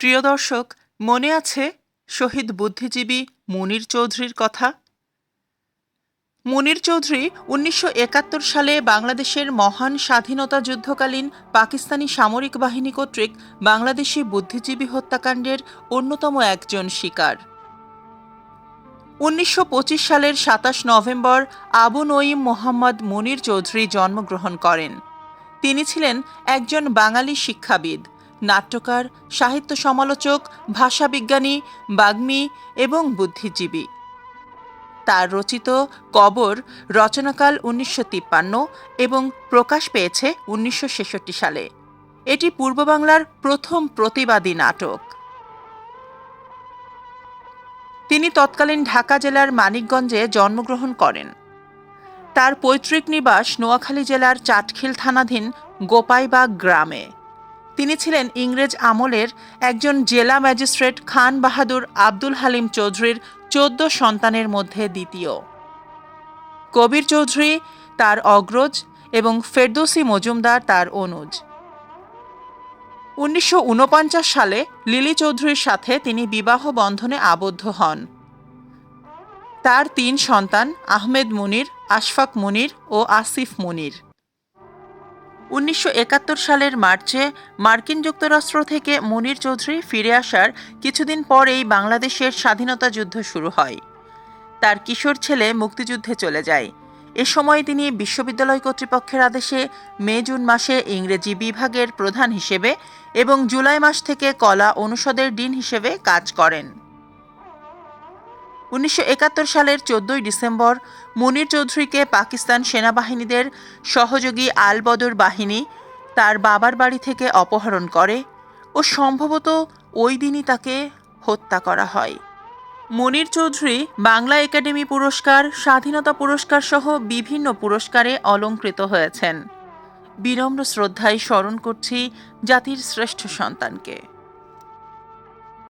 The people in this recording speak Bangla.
প্রিয় দর্শক, মনে আছে শহীদ বুদ্ধিজীবী মুনির চৌধুরীর কথা? মুনির চৌধুরী উনিশশো একাত্তর সালে বাংলাদেশের মহান স্বাধীনতা যুদ্ধকালীন পাকিস্তানি সামরিক বাহিনী কর্তৃক বাংলাদেশি বুদ্ধিজীবী হত্যাকাণ্ডের অন্যতম একজন শিকার। উনিশশো পঁচিশ সালের সাতাশ নভেম্বর আবু নঈম মোহাম্মদ মুনির চৌধুরী জন্মগ্রহণ করেন। তিনি ছিলেন একজন বাঙালি শিক্ষাবিদ। নাট্যকার, সাহিত্য সমালোচক ভাষাবিজ্ঞানী বাগ্মী এবং বুদ্ধিজীবী। তার রচিত কবর রচনাকাল উনিশশো তিপ্পান্ন এবং প্রকাশ পেয়েছে উনিশশো ছেষট্টি সালে। এটি পূর্ব বাংলার প্রথম প্রতিবাদী নাটক। তিনি তৎকালীন ঢাকা জেলার মানিকগঞ্জে জন্মগ্রহণ করেন। তার পৈতৃক নিবাস নোয়াখালী জেলার চাটখিল থানাধীন গোপাইবাগ গ্রামে। তিনি ছিলেন ইংরেজ আমলের একজন জেলা ম্যাজিস্ট্রেট খান বাহাদুর আব্দুল হালিম চৌধুরীর চোদ্দ সন্তানের মধ্যে দ্বিতীয়। কবির চৌধুরী তার অগ্রজ এবং ফেরদৌসি মজুমদার তার অনুজ। উনিশশো উনপঞ্চাশ সালে লিলি চৌধুরীর সাথে তিনি বিবাহ বন্ধনে আবদ্ধ হন। তার তিন সন্তান আহমেদ মুনির, আশফাক মুনির ও আসিফ মুনির। উনিশশো একাত্তর সালের মার্চে মার্কিন যুক্তরাষ্ট্র থেকে মুনির চৌধুরী ফিরে আসার কিছুদিন পরেই বাংলাদেশের স্বাধীনতা যুদ্ধ শুরু হয়। তার কিশোর ছেলে মুক্তিযুদ্ধে চলে যায়। এ সময় তিনি বিশ্ববিদ্যালয় কর্তৃপক্ষের আদেশে মে, জুন মাসে ইংরেজি বিভাগের প্রধান হিসেবে এবং জুলাই মাস থেকে কলা অনুষদের ডিন হিসেবে কাজ করেন। উনিশশো একাত্তর সালের চোদ্দই ডিসেম্বর মুনির চৌধুরীকে পাকিস্তান সেনাবাহিনীদের সহযোগী আলবদর বাহিনী তার বাবার বাড়ি থেকে অপহরণ করে ও সম্ভবত ওই দিনই তাকে হত্যা করা হয়। মনির চৌধুরী বাংলা একাডেমি পুরস্কার, স্বাধীনতা পুরস্কার সহ বিভিন্ন পুরস্কারে অলঙ্কৃত হয়েছেন। বিনম্র শ্রদ্ধায় স্মরণ করছি জাতির শ্রেষ্ঠ সন্তানকে।